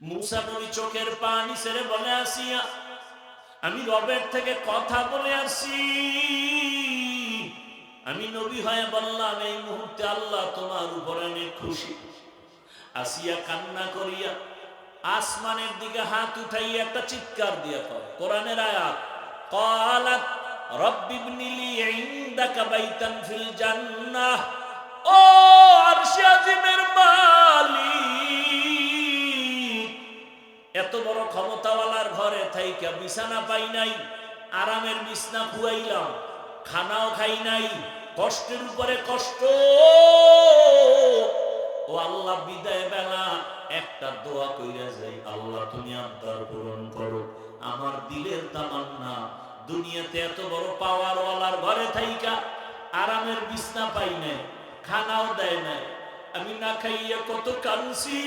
মুসা নবী চোখের পানি ছেড়ে বলে আসিয়া আমি রবের থেকে কথা বলে আসি আমি নবী হয়ে বললাম এই মুহূর্তে আল্লাহ তোমার উপরে অনেক খুশি আসিয়া কান্না করিয়া আসমানের দিকে হাত উঠাইয়া একটা চিৎকার দিয়া কর কোরআনের আয়াত قالت رب ابن لي عندك بيتا في الجنة ও আরশে আজিমের মালিক থাইকা বিছানা পাই নাই, আরামের বিছনা খুয়াইলাম, খানাও খাই নাই, কষ্টের উপরে কষ্ট। ও আল্লাহ, বিদায় বেলা একটা দোয়া কইরা যাই, আল্লাহ তুমি আবদার পূরণ করো। আমার দিলের তামান্না, দুনিয়াতে এত বড় পাওয়ার ওয়ালার ঘরে থাইকা আরামের বিছনা পাই নাই, খানাও দেয় নাই। আমি না খাইয়া কত কানছি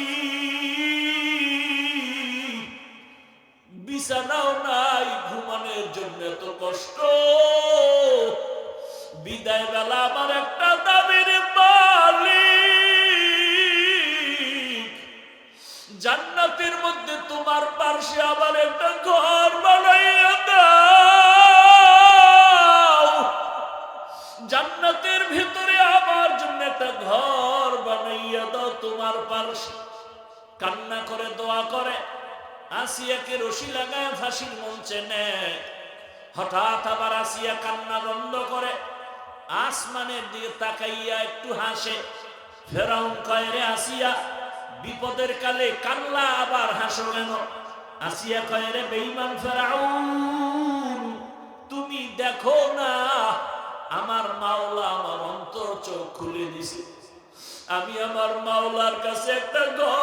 বিছানাও নাই ঘুমানোর জন্য এত কষ্ট। বিদায় বেলা আমার একটা দাবির মালিক। জান্নাতের মধ্যে তোমার পার্শ্বে আবার একটা ঘর বানাইয়া দাও। জান্নাতের ভিতরে আমার জন্য একটা ঘর বানাইয়া দাও তোমার পার্শ্বে কান্না করে, দোয়া করে। আসিয়াকে রশি লাগায় ফাঁসির মঞ্চে নেয়। হঠাৎ আবার আসিয়া কান্না বন্ধ করে। আসমানের দিকে তাকাইয়া একটু হাসে। ফেরাউন কয়রে আসিয়া, বিপদের কালে কান্না আবার হাসো কেন? আসিয়া কয়রে বেইমান ফেরাউন, তুমি দেখো না, আমার মাওলা আমার অন্তর চোখ খুলে দিছে। আমি আমার মাওলার কাছে একটা ঘর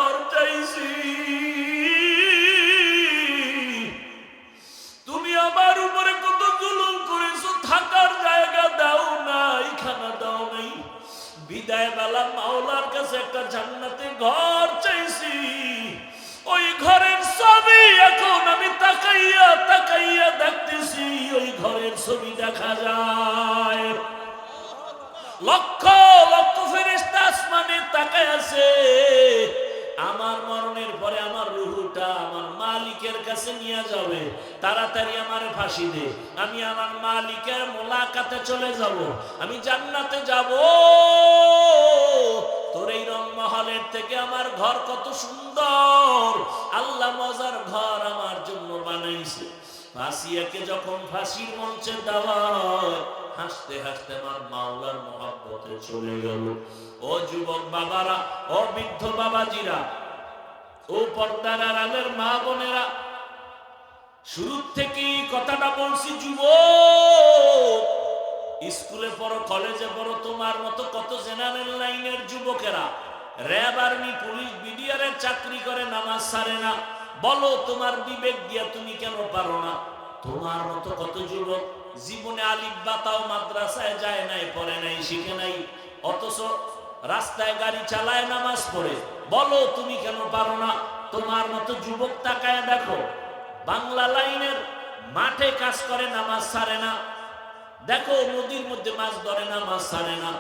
বিদায় বেলা মাওলার কাছে একটা জান্নাতে ঘর চাইছি। ওই ঘরের ছবি এখন আমি তাকাইয়া তাকাইয়া দেখতেছি, ওই ঘরের ছবি দেখা যায়। লক্ষ কাছে নিয়ে যাবে। তাড়াতাড়ি আমার ফাঁসি দে। আমি আমার মালিকের মোলাকাতে চলে যাব। আমি জান্নাতে যাব। তোর এই রংমহলের থেকে আমার ঘর কত সুন্দর। আল্লাহ মজার ঘর আমার জন্য বানাইছে। ফাঁসিয়াকে যখন ফাঁসির মঞ্চে দেওয়া হাসতে হাসতে আমার মাওলার মহাব্বতে চলে গেল। ও যুবক বাবারা, ও বৃদ্ধ বাবাজিরা, ও পর্দার আড়ালের মা বোনেরা শুরুর থেকেই কথাটা বলছি, যুবক। স্কুলে পড়ো, কলেজে পড়ো, তোমার মতো কত জেনারেল লাইনের যুবকেরা। র্যাব আর্মি, পুলিশ বিডিআরের চাকরি করে, নামাজ সারে না। বলো, তোমার বিবেক দিয়া তুমি কেন পারো না? তোমার মতো কত যুবক জীবনে আলিফ বাতাও মাদ্রাসায় যায় নাই, পড়ে নাই, শিখে নাই, অথচ রাস্তায় গাড়ি চালায়, নামাজ পড়ে। বলো, তুমি কেন পারো না? তোমার মতো যুবক তাকায় দেখো। বাংলা লাইনের মাঠে কাজ করে নামাজ ছাড়ে না। দেখো, নদীর মধ্যে মাছ ধরে না, মাছ ছাড়ে না।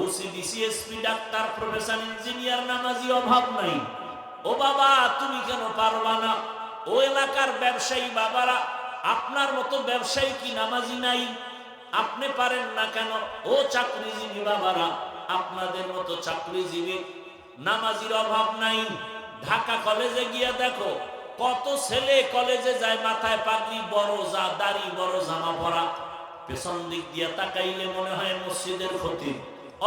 ওসিডি সিএসপি ডাক্তার প্রফেসর ইঞ্জিনিয়ার নামাজি অভাব নাই। ও বাবা, তুমি কেন পারবা না? ও এলাকার ব্যবসায়ী বাবারা, আপনার মতো ব্যবসায়ী কি নামাজি নাই? আপনি পারেন না কেন? ও চাকরিজীবী বাবারা, আপনাদের মতো চাকরিজীবী নামাজির অভাব নাই। ঢাকা কলেজে গিয়ে দেখো কত ছেলে কলেজে যায়, মাথায় পাগলি বড় যা, দাড়ি, বড় জামা পরা। পেছন দিক দিয়ে তাকাইলে মনে হয় মসজিদের ক্ষতি।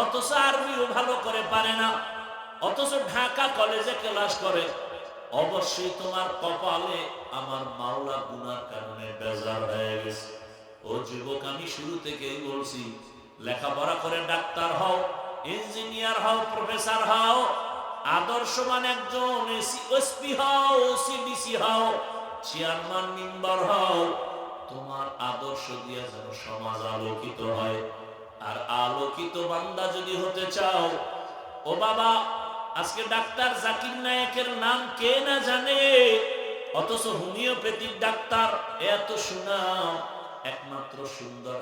অথচ আরবিও ভালো করে পারে না। অথচ ঢাকা কলেজে ক্লাস করে। অবশ্যই তোমার কপালে আমার মাওলা গুনার কারণে বেজার হয়ে গেছে। ও যুবক, আমি শুরু থেকেই বলছি, লেখাপড়া করে ডাক্তার হও, ইঞ্জিনিয়ার হও, প্রফেসর হও একজন হও সিডিসি হও, চেয়ারম্যান মেম্বার হও, তোমার আদর্শ দিয়ে যেন সমাজ আলোকিত হয়। আর আলোকিত বান্দা যদি হতে চাও, ও বাবা, আজকে ডাক্তার জাকির নায়কের নাম কে না জানে? অথচ হোমিওপ্যাথিক ডাক্তার, এত সুনাম, একমাত্র সুন্দর